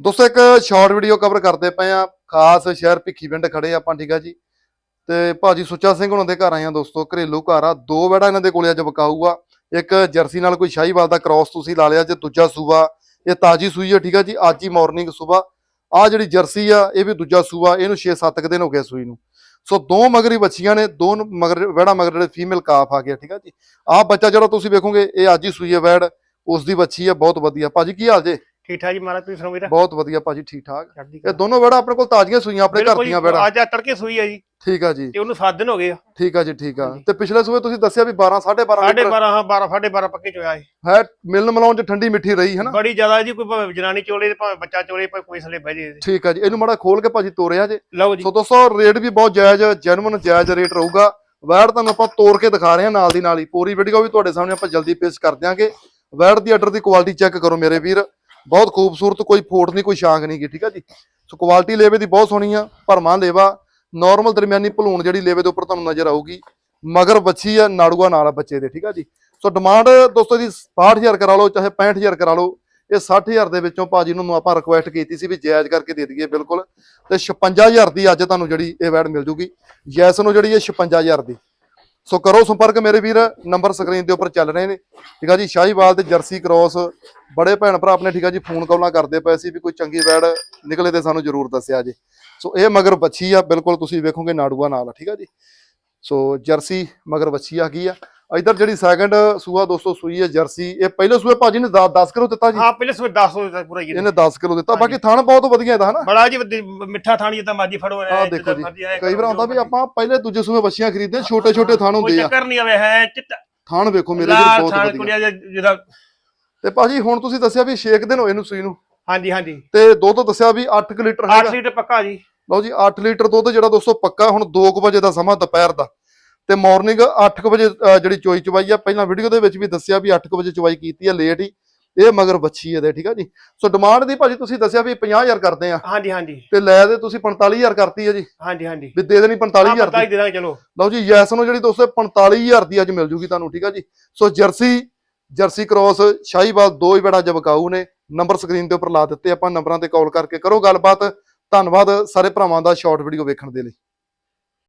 ਦੋਸਤੋ, ਇੱਕ short video cover ਕਰਦੇ ਪਏ ਆ ਖਾਸ ਸ਼ਹਿਰ ਭਿੱਖੀ ਪਿੰਡ ਖੜੇ ਆਪਾਂ, ਠੀਕ ਆ ਜੀ। ਤੇ ਭਾਜੀ ਸੁੱਚਾ ਸਿੰਘ ਉਹਨਾਂ ਦੇ ਘਰ ਆਏ ਆ ਦੋਸਤੋ, ਘਰੇਲੂ ਘਰ ਆ। ਦੋ ਵੜਾ ਇਹਨਾਂ ਦੇ ਕੋਲੇ ਅੱਜ ਵਿਕਾਊ ਆ। ਇੱਕ ਜਰਸੀ ਨਾਲ ਕੋਈ ਸ਼ਾਹੀਵਾਲ ਦਾ ਕ੍ਰਾਸ ਤੁਸੀਂ ਲਾ ਲਿਆ ਜੇ ਦੂਜਾ ਸੂਆ। ਇਹ ਤਾਜੀ ਸੂਈ ਆ, ਠੀਕ ਆ ਜੀ। ਅੱਜ ਹੀ ਮਾਰਨਿੰਗ ਸੂਬਾ ਆ ਜਿਹੜੀ ਜਰਸੀ ਆ, ਇਹ ਵੀ ਦੂਜਾ ਸੂਬਾ ਇਹਨੂੰ 6-7 ਦਿਨ ਹੋ ਗਿਆ ਸੂਈ ਨੂੰ। ਸੋ ਦੋ ਮਗਰੀ ਬੱਚੀਆਂ ਨੇ, ਦੋ ਮਗਰ ਵੜਾ ਮਗਰ ਜਿਹੜੇ ਫੀਮੇਲ ਕਾਫ ਆ ਗਿਆ ਠੀਕ ਆ ਜੀ। ਆਹ ਬੱਚਾ ਜਿਹੜਾ ਤੁਸੀਂ ਵੇਖੋਗੇ, ਇਹ ਅੱਜ ਹੀ ਸੂਈ ਹੈ ਵੈੜ ਉਸ ਦੀ ਬੱਚੀ ਆ, ਬਹੁਤ ਵਧੀਆ। ਭਾਜੀ, ਕੀ ਹਾਲ ਜੇ? ਠੀਕ ਠਾਕ ਜੀ ਮਾਰਾ ਤੁਸੀਂ ਸੁਣੋ ਵੀਰ? ਬਹੁਤ ਵਧੀਆ ਭਾਜੀ ਠੀਕ ਠਾਕ। ਚੜ੍ਹਦੀ ਇਹ ਕਲਾ। ਦੋਨੋਂ ਵੜਾ ਆਪਣੇ ਕੋਲ ਤਾਜ਼ੀਆਂ ਸੂਈਆਂ ਆਪਣੇ ਘਰ ਬਿਲਕੁਲ ਜੀ, ਦੀਆਂ ਵੜਾ। ਅੱਜ ਆ ਤੜਕੇ ਸੂਈ ਆ ਜੀ। ਠੀਕ ਆ ਜੀ। ਤੇ ਉਹਨੂੰ 7 ਦਿਨ ਹੋ ਗਏ ਆ। ਠੀਕ ਆ ਜੀ ਠੀਕ ਆ। ਹਾਂਜੀ। ਤੇ ਪਿਛਲੇ ਸੂਏ ਤੁਸੀਂ ਦੱਸਿਆ ਵੀ 12 12.5 ਸਾਢੇ ਲੀਟਰ 12 ਹਾਂ 12 ਸਾਢੇ 12 ਪੱਕੇ ਚੋਇਆ ਸੀ। ਹੈ ਮਿਲਣ ਮਲਾਉਣ ਚ ਠੰਡੀ ਮਿੱਠੀ ਰਹੀ ਹੈ ਨਾ? ਬੜੀ ਜ਼ਿਆਦਾ ਜੀ ਕੋਈ ਭਾਵੇਂ ਜਨਾਨੀ ਚੋਲੇ ਤੇ ਭਾਵੇਂ ਬੱਚਾ ਚੋਲੇ ਭਾਵੇਂ ਕੋਈ ਥੱਲੇ ਬਹਿ ਜੇ। ਠੀਕ ਆ ਜੀ ਇਹਨੂੰ ਮਾੜਾ ਖੋਲ ਕੇ ਭਾਜੀ ਤੋਰਿਆ ਜੇ। ਲਓ ਜੀ। ਸੋ ਦੋਸਤੋ ਰੇਟ ਵੀ ਬਹੁਤ ਜਾਇਜ਼ ਜੈਨੂਨ ਜਾਇਜ਼ ਰੇਟ ਰਹੂਗਾ। ਵੈੜ ਤੁਹਾਨੂੰ ਆਪਾਂ ਤੋੜ ਕੇ ਦਿਖਾ ਰਹੇ ਹਾਂ ਨਾਲ ਦੀ ਨਾਲ ਹੀ। ਪੂਰੀ ਵੀਡੀਓ ਵੀ ਤੁਹਾਡੇ ਸਾਹਮਣੇ ਆਪਾਂ ਜਲਦੀ ਪੇਸ਼ ਕਰ ਦਿਆਂਗੇ। ਵੈੜ ਦੀ ਆਰਡਰ ਦੀ ਕੁਆਲਿਟੀ ਚੈੱਕ ਕਰੋ ਮੇਰੇ ਵੀਰ। ਬਹੁਤ ਖੂਬਸੂਰਤ, ਕੋਈ ਫੋਟ ਨਹੀਂ, ਕੋਈ ਸ਼ਾਂਕ ਨਹੀਂ ਗੀ ਠੀਕ ਆ ਜੀ? ਸੋ ਕੁਆਲਿਟੀ ਲੇਵੇ ਦੀ ਬਹੁਤ ਸੋਹਣੀ ਆ, ਭਰਮਾ ਲੇਵਾ ਨਾਰਮਲ ਦਰਮਿਆਨੀ ਭਲੂਣ ਜਿਹੜੀ ਲੇਵੇ ਦੇ ਉੱਪਰ ਤੁਹਾਨੂੰ ਨਜ਼ਰ ਆਊਗੀ, ਮਗਰ ਬੱਚੀ ਆ, ਨਾੜੂਆ ਨਾਲ ਆ ਬੱਚੇ ਦੇ, ਠੀਕ ਆ ਜੀ? ਸੋ ਡਿਮਾਂਡ ਦੋਸਤੋ ਦੀ 65000 ਕਰਾ ਲਓ, ਚਾਹੇ 65000 ਕਰਾ ਲਓ, ਇਹ 60000 ਦੇ ਵਿੱਚੋਂ ਭਾਜੀ ਨੂੰ ਆਪਾਂ ਰਿਕੁਐਸਟ ਕੀਤੀ ਸੀ ਵੀ ਜਾਇਜ਼ ਕਰਕੇ ਦੇ ਦਈਏ ਬਿਲਕੁਲ, ਤੇ 56000 ਦੀ ਅੱਜ ਤੁਹਾਨੂੰ ਜਿਹੜੀ ਇਹ ਵੈਡ ਮਿਲ ਜੂਗੀ, ਜੈਸ ਨੂੰ ਜਿਹੜੀ ਇਹ 56000 ਦੀ। ਸੋ ਕਰੋ ਸੰਪਰਕ ਮੇਰੇ ਵੀਰ ਨੰਬਰ ਸਕਰੀਨ ਦੇ ਉੱਪਰ ਚੱਲ ਰਹੇ ਨੇ। ਠੀਕ ਆ ਜੀ, ਸ਼ਾਹੀਵਾਲ ਤੇ ਜਰਸੀ ਕ੍ਰੋਸ। ਬੜੇ ਭੈਣ ਭਰਾ ਆਪਣੇ, ਠੀਕ ਆ ਜੀ, ਫੋਨ ਕਾਲਾਂ ਕਰਦੇ ਪਏ ਸੀ ਵੀ ਕੋਈ ਚੰਗੀ ਵੈਡ ਨਿਕਲੇ ਤੇ ਸਾਨੂੰ ਜ਼ਰੂਰ ਦੱਸਿਆ ਜੀ। ਸੋ ਇਹ ਮਗਰ ਬੱਚੀ ਆ, ਬਿਲਕੁਲ ਤੁਸੀਂ ਵੇਖੋਗੇ ਨਾੜੂਆ ਨਾਲ, ਠੀਕ ਆ ਜੀ। ਸੋ ਜਰਸੀ ਮਗਰ ਬੱਚੀ ਆ ਕੀ ਆ। ਇਧਰ ਜਿਹੜੀ ਸੈਕੰਡ ਸੂਆ ਦੋਸਤੋ ਸੂਈ ਹੈ ਜਰਸੀ ਇਹ ਪਹਿਲੇ ਸੂਏ ਭਾਜੀ ਨੇ 10 ਕਿਲੋ ਦਿੱਤਾ ਜੀ। ਹਾਂ ਪਹਿਲੇ ਸਵੇ 10 ਹੋ ਜਾਂਦਾ ਪੂਰਾ ਜੀ ਇਹਨੇ 10 ਕਿਲੋ ਦਿੱਤਾ। ਬਾਕੀ ਥਣ ਬਹੁਤ ਵਧੀਆ ਇਹਦਾ ਹਨਾ? ਬੜਾ ਜੀ ਮਿੱਠਾ ਥਾਣੀ ਜਿੱਦਾਂ ਮਰਜ਼ੀ ਫੜੋ ਆਹ ਦੇਖੋ ਜੀ, ਕਈ ਵਾਰ ਆਉਂਦਾ ਵੀ ਆਪਾਂ ਪਹਿਲੇ ਦੂਜੇ ਸੂਏ ਬੱਚੀਆਂ ਖਰੀਦਦੇ ਛੋਟੇ ਛੋਟੇ ਥਣ ਕੋਈ ਹੁੰਦੇ ਆ। ਚੱਕਰ ਨਹੀਂ ਆਵੇ ਹੈ ਚਿੱਟਾ ਥਣ ਵੇਖੋ ਮੇਰੇ ਲਾਲ ਬਹੁਤ ਵਧੀਆ। ਤੇ ਭਾਜੀ ਹੁਣ ਤੁਸੀਂ ਦੱਸਿਆ ਵੀ 6 ਦਿਨ ਹੋਏ ਨੂੰ ਸੂਈ ਨੂੰ। ਹਾਂਜੀ ਹਾਂਜੀ। ਤੇ ਦੁੱਧ ਦੱਸਿਆ ਵੀ 8 ਲੀਟਰ 8 ਹੈਗਾ। ਲੀਟਰ ਪੱਕਾ ਜੀ। ਲਓ ਜੀ 8 ਲੀਟਰ ਦੁੱਧ ਜਿਹੜਾ ਦੋਸਤੋ ਪੱਕਾ ਹੁਣ 2 ਵਜੇ ਦਾ ਸਮਾਂ ਦੁਪਹਿਰ ਦਾ। ਤੇ ਮਾਰਨਿੰਗ 8 ਵਜੇ ਜਿਹੜੀ ਚੋਈ ਚਵਾਈ ਆ ਪਹਿਲਾਂ ਵੀਡੀਓ ਦੇ ਵਿੱਚ ਵੀ ਦੱਸਿਆ ਵੀ 8 ਵਜੇ ਚਵਾਈ ਕੀਤੀ ਆ ਲੇਟ ਹੀ। ਇਹ ਮਗਰ ਬੱਚੀ ਇਹਦੇ ਠੀਕ ਆ ਜੀ? ਸੋ ਡਿਮਾਂਡ ਦੀ ਭਾਜੀ ਤੁਸੀਂ ਦੱਸਿਆ ਵੀ 50000 ਕਰਦੇ ਆ। ਹਾਂਜੀ ਹਾਂਜੀ। ਤੇ ਲੈ ਦੇ ਤੁਸੀਂ 45000 ਕਰਤੀ ਆ ਜੀ। ਹਾਂਜੀ ਹਾਂਜੀ। ਵੀ ਦੇ ਦੇਣੀ 45000 ਪਤਾ ਦੀ। ਦੇ ਦਾਂਗੇ ਚਲੋ। ਲਓ ਜੀ ਯੈਸ ਨੂੰ ਜਿਹੜੀ ਦੋਸਤੋ 45000 ਦੀ ਅੱਜ ਮਿਲ ਜੂਗੀ ਤੁਹਾਨੂੰ ਠੀਕ ਆ ਜੀ? So jersey jersey cross Sahiwal ਦੋ ਹੀ ਬੜਾ ਜਬਕਾਊ ਨੇ। ਨੰਬਰ ਸਕਰੀਨ ਦੇ ਉੱਪਰ ਲਾ ਦਿੱਤੇ ਆਪਾਂ ਨੰਬਰਾਂ ਤੇ ਕਾਲ ਕਰਕੇ ਕਰੋ ਗੱਲਬਾਤ। ਧੰਨਵਾਦ ਸਾਰੇ ਭਰਾਵਾਂ ਦਾ ਸ਼ਾਰਟ ਵੀਡੀਓ ਵੇਖਣ ਦੇ ਲਈ।